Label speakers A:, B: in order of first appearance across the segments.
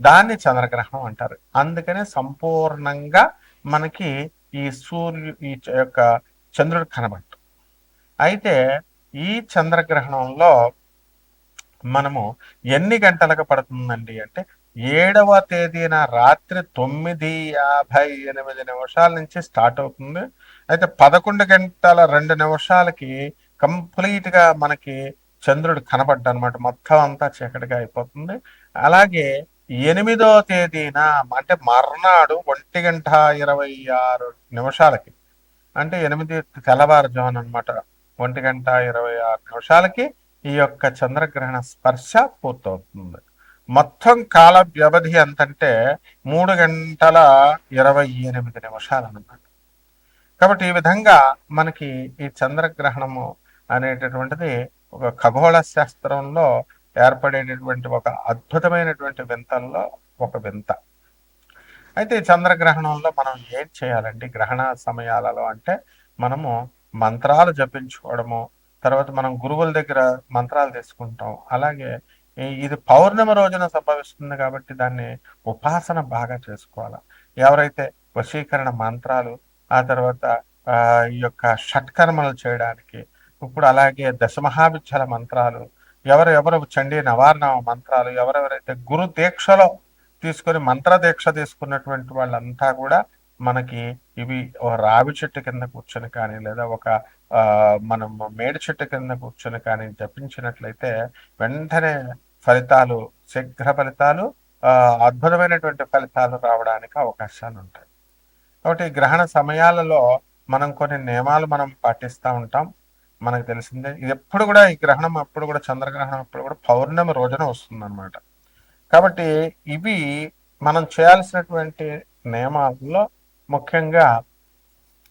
A: దాన్ని చంద్రగ్రహణం అంటారు. అందుకనే సంపూర్ణంగా మనకి ఈ సూర్యు ఈ యొక్క చంద్రుడు కనబట్టు అయితే ఈ చంద్రగ్రహణంలో మనము ఎన్ని గంటలకు పడుతుందండి అంటే ఏడవ తేదీన రాత్రి తొమ్మిది యాభై ఎనిమిది నిమిషాల నుంచి స్టార్ట్ అవుతుంది. అయితే పదకొండు గంటల రెండు నిమిషాలకి కంప్లీట్గా మనకి చంద్రుడు కనబడ్డ అనమాట మొత్తం అంతా చీకటిగా అయిపోతుంది. అలాగే ఎనిమిదో తేదీన అంటే మర్నాడు ఒంటి గంట ఇరవై ఆరు నిమిషాలకి అంటే ఎనిమిది తెల్లవారుజామున అన్నమాట ఒంటి గంట ఇరవై ఆరు నిమిషాలకి ఈ యొక్క చంద్రగ్రహణ స్పర్శ పూర్తవుతుంది. మొత్తం కాల వ్యవధి ఎంతంటే మూడు గంటల ఇరవై ఎనిమిది నిమిషాలు అన్నమాట కాబట్టి ఈ విధంగా మనకి ఈ చంద్రగ్రహణము అనేటటువంటిది ఒక ఖగోళ శాస్త్రంలో ఏర్పడేటటువంటి ఒక అద్భుతమైనటువంటి వింతల్లో ఒక వింత. అయితే చంద్రగ్రహణంలో మనం ఏం చేయాలండి? గ్రహణ సమయాలలో అంటే మనము మంత్రాలు జపించుకోవడము తర్వాత మనం గురువుల దగ్గర మంత్రాలు తీసుకుంటాం. అలాగే ఇది పౌర్ణమి రోజున సంభవిస్తుంది కాబట్టి దాన్ని ఉపాసన బాగా చేసుకోవాలి. ఎవరైతే వశీకరణ మంత్రాలు ఆ తర్వాత ఈ యొక్క షట్కర్మలు చేయడానికి ఇప్పుడు అలాగే దశమహావిద్యల మంత్రాలు ఎవరెవరు చండీ నవార్ణ మంత్రాలు ఎవరెవరైతే గురు దీక్షలో తీసుకొని మంత్ర దీక్ష తీసుకున్నటువంటి వాళ్ళంతా కూడా మనకి ఇవి ఒక రావి చెట్టు కింద కూర్చొని కానీ లేదా ఒక ఆ మనం మేడి చెట్టు కింద కూర్చొని కానీ జపించినట్లయితే వెంటనే ఫలితాలు శీఘ్ర ఫలితాలు అద్భుతమైనటువంటి ఫలితాలు రావడానికి అవకాశాలు ఉంటాయి. కాబట్టి గ్రహణ సమయాలలో మనం కొన్ని నియమాలు మనం పాటిస్తూ ఉంటాం. మనకు తెలిసిందే. ఇది ఎప్పుడు కూడా ఈ గ్రహణం అప్పుడు కూడా చంద్రగ్రహణం అప్పుడు కూడా పౌర్ణమి రోజున వస్తుందన్నమాట. కాబట్టి ఇవి మనం చేయాల్సినటువంటి నియమాల్లో ముఖ్యంగా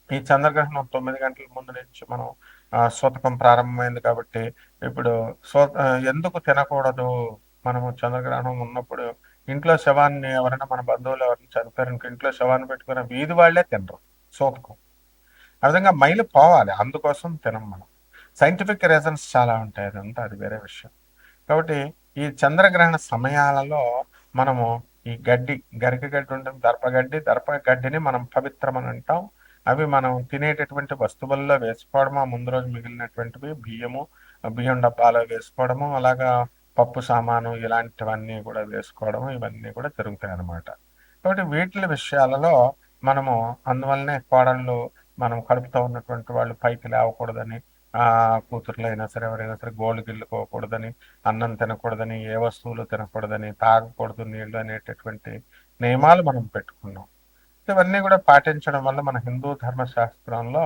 A: ఈ చంద్రగ్రహణం తొమ్మిది గంటల ముందు నుంచి మనం సూతకం ప్రారంభమైంది కాబట్టి ఇప్పుడు సో ఎందుకు తినకూడదు? మనము చంద్రగ్రహణం ఉన్నప్పుడు ఇంట్లో శవాన్ని ఎవరైనా మన బంధువులు ఎవరైనా చనిపోయారు ఇంట్లో శవాన్ని పెట్టుకున్న వీధి వాళ్ళే తినరు సూతకం ఆ విధంగా మైలు పోవాలి. అందుకోసం తినం మనం. సైంటిఫిక్ రీజన్స్ చాలా ఉంటాయి అదంతా అది వేరే విషయం. కాబట్టి ఈ చంద్రగ్రహణ సమయాలలో మనము ఈ గడ్డి గరిక గడ్డి ఉంటుంది దర్పగడ్డి దర్ప గడ్డిని మనం పవిత్రమని అంటాం. అవి మనం తినేటటువంటి వస్తువుల్లో వేసుకోవడము ఆ ముందు రోజు మిగిలినటువంటివి బియ్యము బియ్యం డబ్బాలో వేసుకోవడము అలాగా పప్పు సామాను ఇలాంటివన్నీ కూడా వేసుకోవడము ఇవన్నీ కూడా జరుగుతాయి అన్నమాట కాబట్టి వీటి విషయాలలో మనము అందువల్లనే కోడళ్ళు మనం కడుపుతో ఉన్నటువంటి వాళ్ళు పైకి లేవకూడదని కూతుర్లు అయినా సరే ఎవరైనా సరే గోల్డ్ గిల్లుకోకూడదని అన్నం తినకూడదని ఏ వస్తువులు తినకూడదని తాగకూడదు నీళ్ళు అనేటటువంటి నియమాలు మనం పెట్టుకున్నాం. ఇవన్నీ కూడా పాటించడం వల్ల మన హిందూ ధర్మశాస్త్రంలో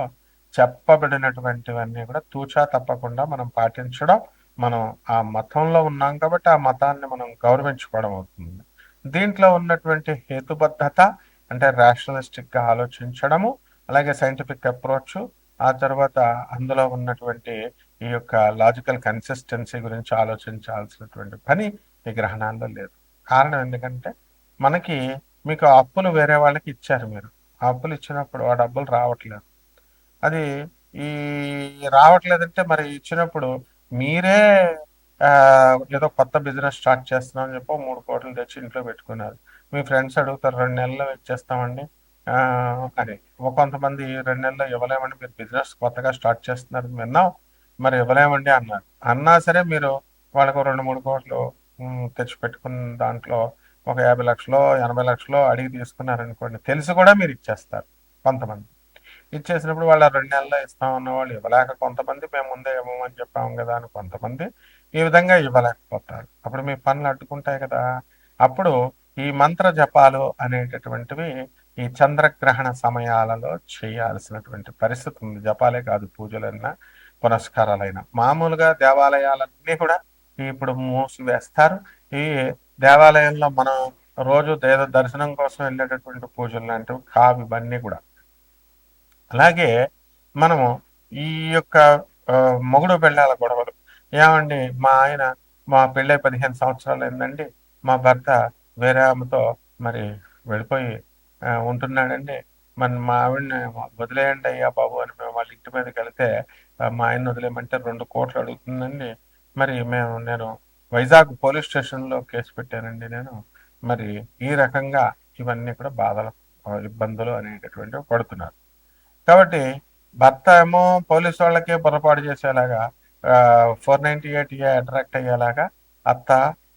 A: చెప్పబడినటువంటివన్నీ కూడా తూచా తప్పకుండా మనం పాటించడం మనం ఆ మతంలో ఉన్నాం కాబట్టి ఆ మతాన్ని మనం గౌరవించుకోవడం అవుతుంది. దీంట్లో ఉన్నటువంటి హేతుబద్ధత అంటే రేషనలిస్టిక్గా ఆలోచించడము అలాగే సైంటిఫిక్ అప్రోచ్ ఆ తర్వాత అందులో ఉన్నటువంటి ఈ యొక్క లాజికల్ కన్సిస్టెన్సీ గురించి ఆలోచించాల్సినటువంటి పని ఈ గ్రహణాల్లో లేదు. కారణం ఎందుకంటే మనకి మీకు అప్పులు వేరే వాళ్ళకి ఇచ్చారు మీరు. ఆ అప్పులు ఇచ్చినప్పుడు ఆ డబ్బులు రావట్లేదు. అది ఈ రావట్లేదంటే మరి ఇచ్చినప్పుడు మీరే ఏదో కొత్త బిజినెస్ స్టార్ట్ చేస్తున్నాం అని చెప్పి మూడు కోట్లు తెచ్చి ఇంట్లో పెట్టుకున్నారు. మీ ఫ్రెండ్స్ అడుగుతారు రెండు నెలల్లో ఇచ్చేస్తామండి. అని కొంతమంది రెండు నెలల్లో ఇవ్వలేమండి మీరు బిజినెస్ కొత్తగా స్టార్ట్ చేస్తున్నారు విన్నాం. మరి ఇవ్వలేమండి అన్నారు. అన్నా సరే మీరు వాళ్ళకు రెండు మూడు కోట్లు తెచ్చిపెట్టుకున్న దాంట్లో ఒక యాభై లక్షలు ఎనభై లక్షలు అడిగి తీసుకున్నారనుకోండి తెలిసి కూడా మీరు ఇచ్చేస్తారు కొంతమంది. ఇచ్చేసినప్పుడు వాళ్ళ రెండు నెలల్లో ఇస్తాం వాళ్ళు ఇవ్వలేక కొంతమంది మేము ముందే ఇవ్వమని చెప్పాము కదా అని కొంతమంది ఈ విధంగా ఇవ్వలేకపోతారు. అప్పుడు మీ పనులు అడ్డుకుంటాయి కదా. అప్పుడు ఈ మంత్ర జపాలు అనేటటువంటివి ఈ చంద్రగ్రహణ సమయాలలో చేయాల్సినటువంటి పరిస్థితి ఉంది. జపాలే కాదు పూజలైనా పునస్కారాలైనా. మామూలుగా దేవాలయాలన్నీ కూడా ఇప్పుడు మూసివేస్తారు. ఈ దేవాలయంలో మనం రోజు దేవ దర్శనం కోసం వెళ్ళేటటువంటి పూజలు లాంటివి కావు ఇవన్నీ కూడా. అలాగే మనము ఈ యొక్క మొగుడు పెళ్ళాల గొడవలు. ఏమండి మా ఆయన మా పెళ్ళై పదిహేను సంవత్సరాలు ఏందండి మా భర్త వేరే ఆమెతో మరి వెళ్ళిపోయి ఉంటున్నాడండి. మన మా ఆవిడని వదిలేయండి అయ్యా బాబు అని మేము వాళ్ళ ఇంటి మీదకి వెళితే మా ఆయన వదిలేయమంటే రెండు కోట్లు అడుగుతుందండి. మరి మేము నేను వైజాగ్ పోలీస్ స్టేషన్లో కేసు పెట్టానండి నేను. మరి ఈ రకంగా ఇవన్నీ కూడా బాధలు ఇబ్బందులు అనేటటువంటివి పడుతున్నారు. కాబట్టి భర్త ఏమో పోలీస్ వాళ్ళకే పొరపాటు చేసేలాగా ఫోర్ నైంటీ ఎయిట్ అట్రాక్ట్ అయ్యేలాగా అత్త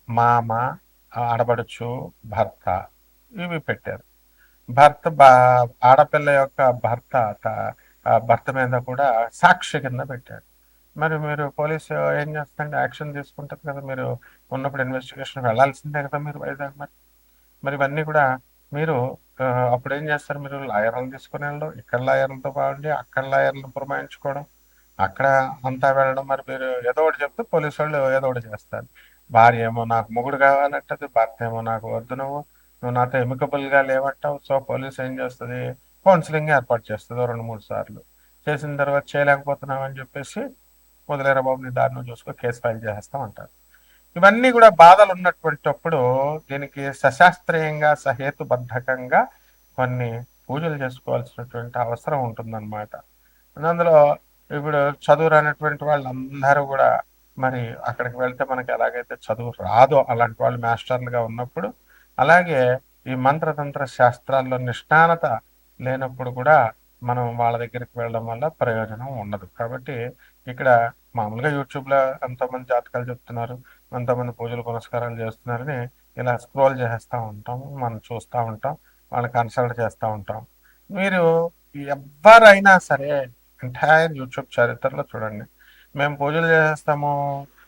A: మామ ఆడబడుచు భర్త ఇవి పెట్టారు. భర్త ఆడపిల్ల యొక్క భర్త భర్త మీద కూడా సాక్షి కింద పెట్టాడు. మరి మీరు పోలీసు ఏం చేస్తారండి? యాక్షన్ తీసుకుంటారు కదా మీరు. ఉన్నప్పుడు ఇన్వెస్టిగేషన్ వెళ్ళాల్సిందే కదా మీరు వైజాగ్ మరి. మరి ఇవన్నీ కూడా మీరు అప్పుడు ఏం చేస్తారు మీరు? లాయర్లు తీసుకుని వెళ్ళడం ఇక్కడ లాయర్లతో బాగుండి అక్కడ లాయర్లను పురమాయించుకోవడం అక్కడ అంతా వెళ్ళడం. మరి మీరు ఏదో ఒకటి చెప్తే పోలీసు వాళ్ళు ఏదో ఒకటి చేస్తారు. భార్య ఏమో నాకు మొగుడు కావాలంటది భర్త ఏమో నాకు వద్దు నువ్వు. నువ్వు నాతో ఎమికబుల్గా లేవంటావు సో పోలీస్ ఏం చేస్తుంది? కౌన్సిలింగ్ ఏర్పాటు చేస్తుంది రెండు మూడు సార్లు. చేసిన తర్వాత చేయలేకపోతున్నావు అని చెప్పేసి వదిలేరా బాబు నీ దారిని చూసుకో కేసు ఫైల్ చేస్తాం అంటారు ఇవన్నీ కూడా బాధలు ఉన్నటువంటిప్పుడు దీనికి సశాస్త్రీయంగా సహేతుబద్ధకంగా కొన్ని పూజలు చేసుకోవాల్సినటువంటి అవసరం ఉంటుందన్నమాట. అందులో ఇప్పుడు చదువు రానటువంటి వాళ్ళందరూ కూడా మరి అక్కడికి వెళ్తే మనకి ఎలాగైతే చదువు రాదో అలాంటి వాళ్ళు మాస్టర్లుగా ఉన్నప్పుడు అలాగే ఈ మంత్రతంత్ర శాస్త్రాల్లో నిష్ణానత లేనప్పుడు కూడా మనం వాళ్ళ దగ్గరికి వెళ్ళడం వల్ల ప్రయోజనం ఉండదు. కాబట్టి ఇక్కడ మామూలుగా యూట్యూబ్లో ఎంతోమంది జాతకాలు చెప్తున్నారు ఎంతోమంది పూజలు పునస్కారాలు చేస్తున్నారని ఇలా స్క్రోల్ చేస్తూ ఉంటాం మనం చూస్తూ ఉంటాం వాళ్ళని కన్సల్ట్ చేస్తూ ఉంటాం. మీరు ఎవరైనా సరే ఎంటైర్ యూట్యూబ్ చరిత్రలో చూడండి. మేము పూజలు చేసేస్తాము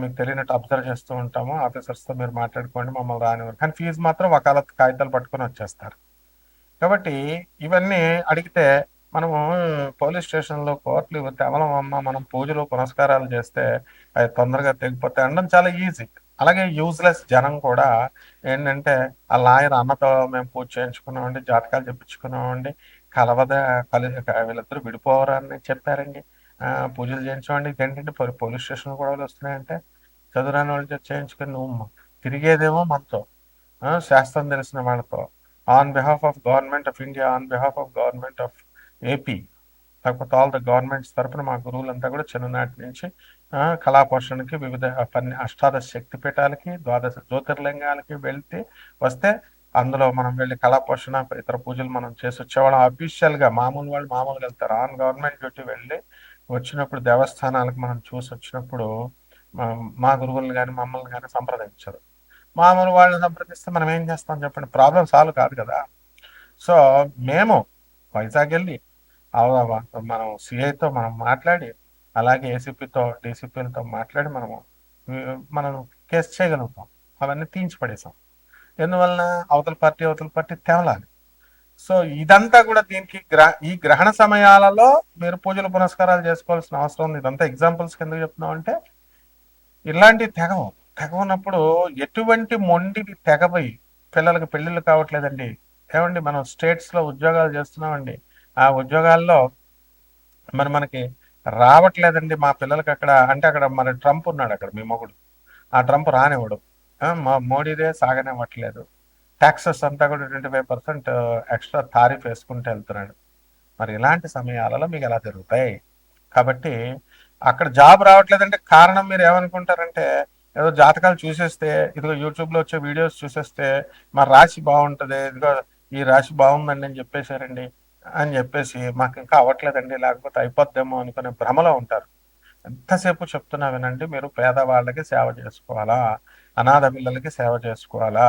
A: మీకు తెలియనట్టు అబ్జర్వ్ చేస్తూ ఉంటాము. ఆఫీసర్స్తో మీరు మాట్లాడుకోండి మమ్మల్ని రానివ్వరు. కానీ ఫీజు మాత్రం వకాలత్ కాగితాలు పట్టుకొని వచ్చేస్తారు. కాబట్టి ఇవన్నీ అడిగితే మనము పోలీస్ స్టేషన్లో కోర్టులు కేవలం అమ్మ మనం పూజలు పునస్కారాలు చేస్తే అవి తొందరగా తెగిపోతే అనడం చాలా ఈజీ. అలాగే యూజ్లెస్ జనం కూడా ఏంటంటే ఆ లాయర్ అన్నతో మేము పూజ చేయించుకున్నామండి జాతకాలు చెప్పించుకున్నామండి కలవద కలి వీళ్ళిద్దరు విడిపోవరని చెప్పారండి. పూజలు చేయించమండి. ఏంటంటే పోలీస్ స్టేషన్ గొడవలు వస్తున్నాయంటే చదువురాని వాళ్ళు చేయించుకొని నువ్వు తిరిగేదేమో మనతో. శాస్త్రం తెలిసిన వాళ్ళతో. On behalf of government of India on behalf of government of AP. లేకపోతే ఆల్ ద గవర్నమెంట్స్ తరపున మా గురువులంతా కూడా చిన్ననాటి నుంచి ఆ, వివిధ పన్ని అష్టాదశ శక్తి పీఠాలకి ద్వాదశ జ్యోతిర్లింగాలకి వెళ్తే వస్తే అందులో మనం వెళ్ళి కళాపోషణ ఇతర పూజలు మనం చేసి వచ్చేవాళ్ళం అఫీషియల్గా మామూలు వాళ్ళు మామూలుగా వెళ్తారు. ఆన్ గవర్నమెంట్ డ్యూటీ వెళ్ళి వచ్చినప్పుడు దేవస్థానాలకు మనం చూసి వచ్చినప్పుడు మా- గురువుల్ని కానీ మమ్మల్ని కానీ సంప్రదించరు. మామూలు వాళ్ళని సంప్రదిస్తే మనం ఏం చేస్తాం చెప్పండి? ప్రాబ్లం సాల్వ్ కాదు కదా. సో మేము వైజాగ్ వెళ్ళి మనం సిఐతో మనం మాట్లాడి అలాగే ఏసీపీతో డీసీపీలతో మాట్లాడి మనము మనం కేసు చేయగలుగుతాం. అవన్నీ తీయించి పడేసాం ఎందువలన? అవతల పార్టీ అవతల పార్టీ తేవలాలి. సో ఇదంతా కూడా దీనికి గ్రహ ఈ గ్రహణ సమయాలలో మీరు పూజలు పునస్కారాలు చేసుకోవాల్సిన అవసరం ఉంది ఇదంతా ఎగ్జాంపుల్స్ కింద చెప్తున్నాం అంటే ఇలాంటి తెగవు తెగవున్నప్పుడు ఎటువంటి మొండికి తెగపోయి పిల్లలకి పెళ్ళిళ్ళు కావట్లేదండి. ఏమండి మనం స్టేట్స్లో ఉద్యోగాలు చేస్తున్నామండి. ఆ ఉద్యోగాల్లో మరి మనకి రావట్లేదండి మా పిల్లలకి అక్కడ అంటే అక్కడ మన ట్రంప్ ఉన్నాడు అక్కడ మీ మొగుడు. ఆ ట్రంప్ రానివ్వడు. మా మోడీదే సాగనివ్వట్లేదు. ట్యాక్సెస్ అంతా కూడా twenty five percent uh, extra tariff వేసుకుంటూ వెళ్తున్నాడు. మరి ఇలాంటి సమయాలలో మీకు ఎలా జరుగుతాయి? కాబట్టి అక్కడ జాబ్ రావట్లేదంటే కారణం మీరు ఏమనుకుంటారంటే ఏదో జాతకాలు చూసేస్తే ఇదిగో యూట్యూబ్లో వచ్చే వీడియోస్ చూసేస్తే మా రాశి బాగుంటది ఇదిగో ఈ రాశి బాగుందండి అని చెప్పేశారండి అని చెప్పేసి మాకు ఇంకా అవ్వట్లేదండి లేకపోతే అయిపోద్దేమో అనుకునే భ్రమలో ఉంటారు. ఎంతసేపు చెప్తున్నా వినండి మీరు పేదవాళ్ళకి సేవ చేసుకోవాలా? అనాథ పిల్లలకి సేవ చేసుకోవాలా?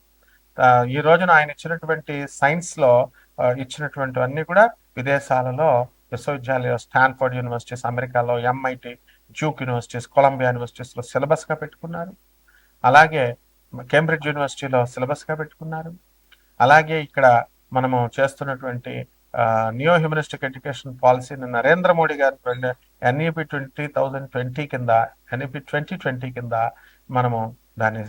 A: ఈ రోజున ఆయన ఇచ్చినటువంటి సైన్స్లో ఇచ్చినటువంటి ఇచ్చినటువంటివన్నీ కూడా విదేశాలలో విశ్వవిద్యాలయ స్టాన్ఫోర్డ్ యూనివర్సిటీస్ అమెరికాలో ఎంఐటి డ్యూక్ యూనివర్సిటీస్ కొలంబియా యూనివర్సిటీస్లో సిలబస్గా పెట్టుకున్నారు. అలాగే కేంబ్రిడ్జ్ యూనివర్సిటీలో సిలబస్గా పెట్టుకున్నారు. అలాగే ఇక్కడ మనము చేస్తున్నటువంటి న్యూ హ్యూమనిస్టిక్ ఎడ్యుకేషన్ పాలసీని Narendra Modi garu NEP twenty thousand twenty కింద ఎన్ఈపి ట్వంటీ ట్వంటీ కింద మనము దాన్ని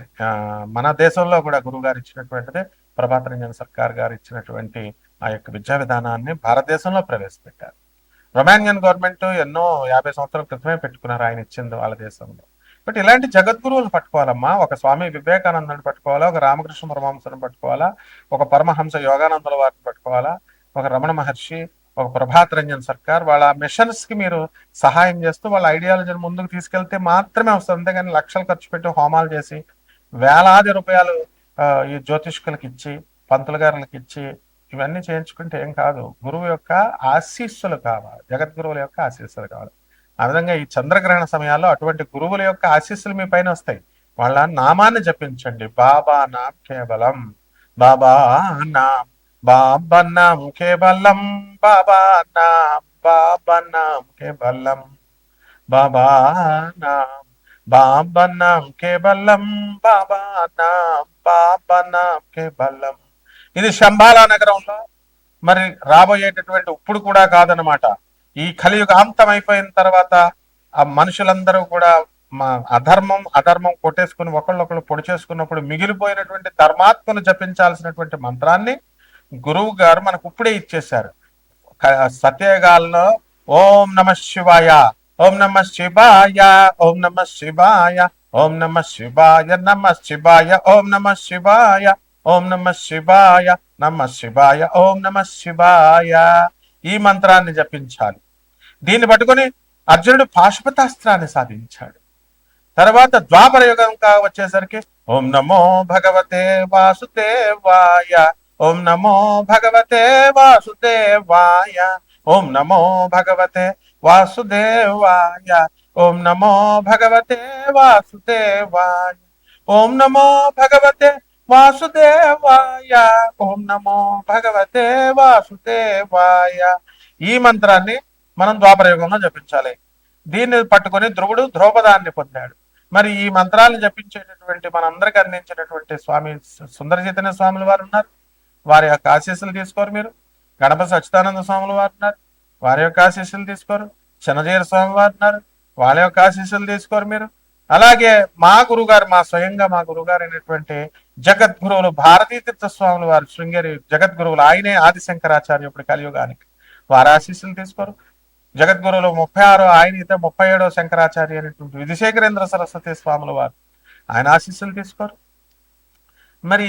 A: మన దేశంలో కూడా గురువు గారు ఇచ్చినటువంటిది ప్రభాత రంజన్ సర్కార్ గారు ఇచ్చినటువంటి ఆ యొక్క విద్యా విధానాన్ని భారతదేశంలో ప్రవేశపెట్టారు. రొమానియన్ గవర్నమెంట్ ఎన్నో యాభై సంవత్సరాల క్రితమే పెట్టుకున్నారు ఆయన ఇచ్చింది వాళ్ళ దేశంలో. బట్ ఇలాంటి జగద్గురువులు పట్టుకోవాలమ్మా ఒక స్వామి వివేకానందని పట్టుకోవాలా ఒక రామకృష్ణ పరమహంసను పట్టుకోవాలా ఒక పరమహంస యోగానందుల వారిని పట్టుకోవాలా ఒక రమణ మహర్షి ఒక ప్రభాత్ రంజన్ సర్కార్ వాళ్ళ మిషన్స్కి మీరు సహాయం చేస్తూ వాళ్ళ ఐడియాలజీని ముందుకు తీసుకెళ్తే మాత్రమే వస్తుంది. అంతేగాని లక్షలు ఖర్చు పెట్టి హోమాలు చేసి వేలాది రూపాయలు ఈ జ్యోతిష్కులకి ఇచ్చి పంతులు గారులకు ఇచ్చి ఇవన్నీ చేయించుకుంటే ఏం కాదు. గురువు యొక్క ఆశీస్సులు కావాలి. జగద్గురువుల యొక్క ఆశీస్సులు కావాలి. ఆ విధంగా ఈ చంద్రగ్రహణ సమయాల్లో అటువంటి గురువుల యొక్క ఆశీస్సులు మీ పైన వస్తాయి. వాళ్ళ నామాన్ని జపించండి. బాబా నామ్ కేవలం. బాబా నామ్ బాబా నామ్ కేవలం బాబా నామ్ బాబా నామ్ కేవలం బాబా నామ్ బాబా నామ్ కేవలం బాబా నామ్ కేవలం. ఇది శంబాలా నగరంలో మరి రాబోయేటటువంటి ఇప్పుడు కూడా కాదనమాట ఈ కలియుగ అంతం అయిపోయిన తర్వాత ఆ మనుషులందరూ కూడా మా అధర్మం అధర్మం కొట్టేసుకుని ఒకళ్ళొకళ్ళు పొడి చేసుకున్నప్పుడు మిగిలిపోయినటువంటి ధర్మాత్మను జపించాల్సినటువంటి మంత్రాన్ని గురువు గారు మనకు ఇప్పుడే ఇచ్చేశారు. సత్యగాల్లో ఓం నమ శివాయ ఓం నమ శివాయ ఓం నమ శివాయ ఓం నమ శివాయ నమ శివాయ ఓం నమ శివాయ ఓం నమ శివాయ నమ శివాయ ఓం నమ శివాయ. ఈ మంత్రాన్ని జపించాలి. దీన్ని పట్టుకొని అర్జునుడు పాశుపతాస్త్రాన్ని సాధించాడు. తర్వాత ద్వాపర యుగం వచ్చేసరికి ఓం నమో భగవతే వాసుదేవాయ ఓం నమో భగవతే వాసుదేవాయ. ఓం నమో భగవతే వాసుదేవాయ. ఓం నమో భగవతే వాసుదేవాయ. ఓం నమో భగవతే వాసుదేవాయ. ఓం నమో భగవతే వాసుదేవాయ. ఈ మంత్రాన్ని మనం ద్వాపరయుగంలో జపించాలి. దీన్ని పట్టుకొని ధ్రువుడు ద్రౌపదాన్ని పొందాడు. మరి ఈ మంత్రాలను జపించేటటువంటి మనందరికి అందించినటువంటి స్వామి సుందర చైతన్య స్వాముల వారు ఉన్నారు. వారి యొక్క ఆశీస్సులు తీసుకోరు మీరు. గణపతి సచ్చిదానంద స్వాములు వారు వారి యొక్క ఆశీస్సులు తీసుకోరు. చిన్నజీర స్వామి వారు వాళ్ళ యొక్క ఆశీస్సులు తీసుకోరు మీరు. అలాగే మా గురుగారు మా స్వయంగా మా గురుగారు అయినటువంటి జగద్గురువులు భారతీ తీర్థ స్వాములు వారు శృంగేరి జగద్గురువులు ఆయనే ఆదిశంకరాచార్య ఇప్పుడు కలియుగానికి. వారి ఆశీస్సులు తీసుకోరు. జగద్గురువులు ముప్పై ఆరో ఆయన అయితే ముప్పై ఏడో శంకరాచార్య అనేటువంటి విధిశేఖరేంద్ర సరస్వతి స్వాముల వారు. ఆయన ఆశీస్సులు తీసుకోరు. మరి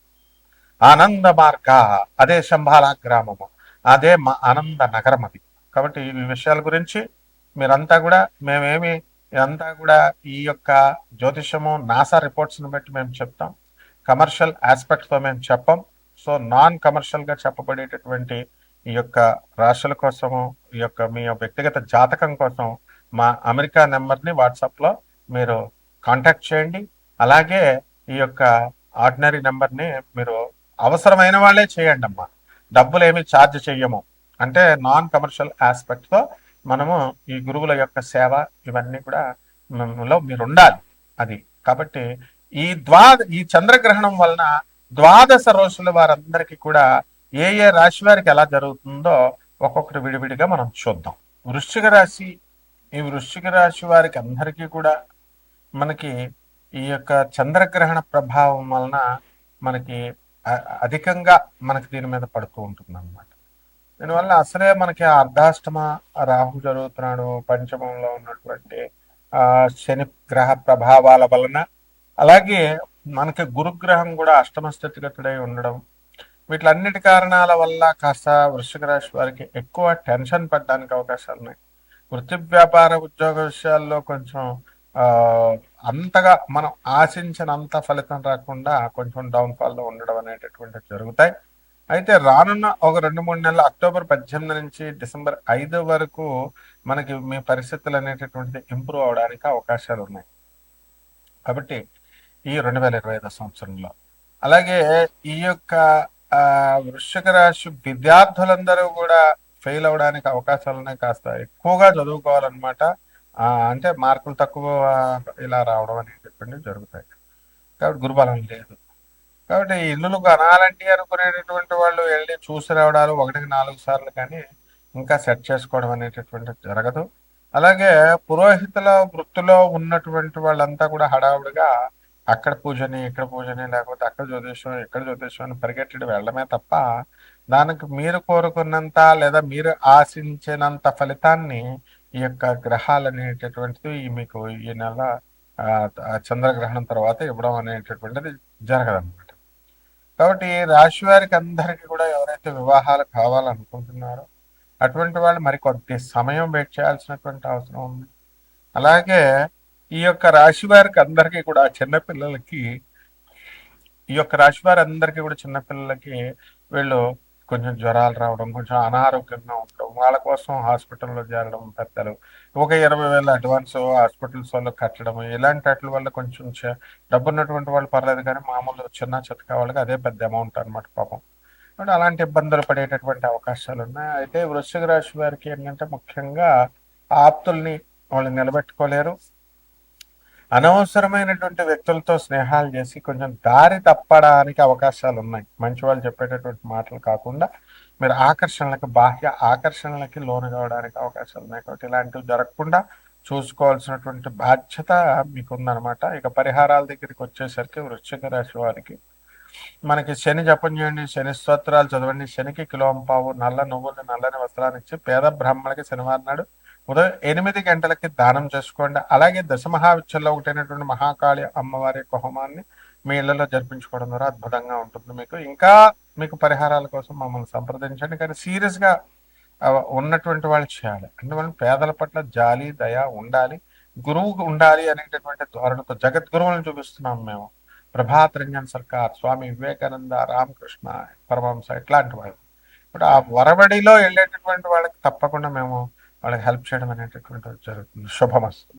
A: ఆనంద మార్గ అదే శంభాల గ్రామము అదే మా ఆనంద నగరం అది. కాబట్టి ఈ విషయాల గురించి మీరంతా కూడా మేమేమి ఇదంతా కూడా ఈ యొక్క జ్యోతిషము నాసా రిపోర్ట్స్ని బట్టి మేము చెప్తాం. కమర్షియల్ ఆస్పెక్ట్తో మేము చెప్పం. సో నాన్ కమర్షియల్గా చెప్పబడేటటువంటి ఈ యొక్క రాశుల కోసము ఈ యొక్క మీ వ్యక్తిగత జాతకం కోసం మా అమెరికా నెంబర్ని వాట్సాప్లో మీరు కాంటాక్ట్ చేయండి. అలాగే ఈ యొక్క ఆర్డినరీ నెంబర్ని మీరు అవసరమైన వాళ్ళే చేయండి అమ్మా డబ్బులు ఏమి ఛార్జ్ చెయ్యము. అంటే నాన్ కమర్షియల్ ఆస్పెక్ట్తో మనము ఈ గురువుల యొక్క సేవ ఇవన్నీ కూడా లో మీరు ఉండాలి అది కాబట్టి ఈ ద్వా ఈ చంద్రగ్రహణం వలన ద్వాదశ రోజుల వారందరికీ కూడా ఏ ఏ రాశి వారికి ఎలా జరుగుతుందో ఒక్కొక్కటి విడివిడిగా మనం చూద్దాం. వృశ్చిక రాశి ఈ వృశ్చిక రాశి వారికి అందరికీ కూడా మనకి ఈ యొక్క చంద్రగ్రహణ ప్రభావం వలన మనకి అధికంగా మనకి దీని మీద పడుతూ ఉంటుంది అనమాట దీనివల్ల అసలే మనకి అర్ధాష్టమ రాహు జరుగుతున్నాడు పంచమంలో ఉన్నటువంటి శని గ్రహ ప్రభావాల వలన అలాగే మనకి గురుగ్రహం కూడా అష్టమ స్థితిగతుడై ఉండడం వీటిలన్నిటి కారణాల వల్ల కాస్త వృషిక రాశి వారికి ఎక్కువ టెన్షన్ పడడానికి అవకాశాలు ఉన్నాయి వృత్తి వ్యాపార ఉద్యోగ విషయాల్లో కొంచెం అంతగా మనం ఆశించినంత ఫలితం రాకుండా కొంచెం డౌన్ఫాల్లో ఉండడం అనేటటువంటివి జరుగుతాయి. అయితే రానున్న ఒక రెండు మూడు నెలలు అక్టోబర్ పద్దెనిమిది నుంచి డిసెంబర్ ఐదు వరకు మనకి మీ పరిస్థితులు అనేటటువంటిది ఇంప్రూవ్ అవడానికి అవకాశాలు ఉన్నాయి. కాబట్టి ఈ రెండు వేల ఇరవై ఐదు సంవత్సరంలో. అలాగే ఈ యొక్క వృశ్చిక రాశి విద్యార్థులందరూ కూడా ఫెయిల్ అవడానికి అవకాశాలు ఉన్నాయి. కాస్త ఎక్కువగా చదువుకోవాలన్నమాట. అంటే మార్కులు తక్కువ ఇలా రావడం అనేటటువంటి జరుగుతాయి. కాబట్టి గురుబలం లేదు. కాబట్టి ఇల్లులు కొనాలంటే అనుకునేటటువంటి వాళ్ళు వెళ్ళి చూసి రావడాలు ఒకటికి నాలుగు సార్లు కానీ ఇంకా సెట్ చేసుకోవడం అనేటటువంటి జరగదు. అలాగే పురోహితుల వృత్తిలో ఉన్నటువంటి వాళ్ళంతా కూడా హడావుడిగా అక్కడ పూజని ఇక్కడ పూజని లేకపోతే అక్కడ జ్యోతిష్యం ఇక్కడ జ్యోతిష్యం అని పరిగెట్టడం వెళ్ళడమే తప్ప దానికి మీరు కోరుకున్నంత లేదా మీరు ఆశించినంత ఫలితాన్ని ఈ యొక్క గ్రహాలు అనేటటువంటిది మీకు ఈ నెల చంద్రగ్రహణం తర్వాత ఇవ్వడం అనేటటువంటిది జరగదన్నమాట. కాబట్టి రాశి వారికి అందరికీ కూడా ఎవరైతే వివాహాలు కావాలనుకుంటున్నారో అటువంటి వాళ్ళు మరి కొద్ది సమయం వెయిట్ చేయాల్సినటువంటి అవసరం ఉంది. అలాగే ఈ యొక్క రాశి వారికి అందరికీ కూడా చిన్నపిల్లలకి ఈ యొక్క రాశి వారి అందరికీ కూడా చిన్నపిల్లలకి వీళ్ళు కొంచెం జ్వరాలు రావడం కొంచెం అనారోగ్యంగా ఉండడం వాళ్ళ కోసం హాస్పిటల్లో చేరడం పెద్దలు. ఒక ఇరవై వేల అడ్వాన్స్ హాస్పిటల్స్ వాళ్ళు కట్టడం ఇలాంటి వాటి వల్ల కొంచెం డబ్బు ఉన్నటువంటి వాళ్ళు పర్లేదు కానీ మామూలు చిన్న చితకా వాళ్ళకి అదే పెద్ద అమౌంట్ అనమాట పాపం. కాబట్టి అలాంటి ఇబ్బందులు పడేటటువంటి అవకాశాలు ఉన్నాయి. అయితే వృశ్చిక రాశి వారికి ఏంటంటే ముఖ్యంగా ఆప్తుల్ని వాళ్ళు నిలబెట్టుకోలేరు. అనవసరమైనటువంటి వ్యక్తులతో స్నేహాలు చేసి కొంచెం దారి తప్పడానికి అవకాశాలు ఉన్నాయి. మంచి వాళ్ళు చెప్పేటటువంటి మాటలు కాకుండా మీరు ఆకర్షణలకు బాహ్య ఆకర్షణలకి లోను కావడానికి అవకాశాలు ఉన్నాయి. కాబట్టి ఇలాంటివి జరగకుండా చూసుకోవాల్సినటువంటి బాధ్యత మీకుందనమాట ఇక పరిహారాల దగ్గరికి వచ్చేసరికి వృశ్చిక రాశి వారికి మనకి శని జపం చేయండి శని స్తోత్రాలు చదవండి శనికి కిలోంపావు నల్ల నువ్వులు నల్లని వస్త్రాన్ని ఇచ్చి పేద బ్రాహ్మణులకి శనివారం నాడు ఉదయం ఎనిమిది గంటలకి దానం చేసుకోండి. అలాగే దశమహావిచ్చల్లో ఒకటైనటువంటి మహాకాళి అమ్మవారి యొక్క హోమాన్ని మీ ఇళ్ళలో జరిపించుకోవడం ద్వారా అద్భుతంగా ఉంటుంది మీకు. ఇంకా మీకు పరిహారాల కోసం మమ్మల్ని సంప్రదించండి. కానీ సీరియస్గా ఉన్నటువంటి వాళ్ళు చేయాలి. అంటే మనం పేదల పట్ల జాలి దయ ఉండాలి. గురువు ఉండాలి అనేటటువంటి ధోరణితో జగద్గురువులను చూపిస్తున్నాం మేము. ప్రభాత్ రంజన్ సర్కార్ స్వామి వివేకానంద రామకృష్ణ పరమహంస ఇట్లాంటి వాళ్ళు. ఇప్పుడు ఆ వరవడిలో వెళ్ళేటటువంటి వాళ్ళకి తప్పకుండా మేము వాళ్ళకి హెల్ప్ చేయడం అనేటటువంటి జరుగుతుంది. శుభమస్తు.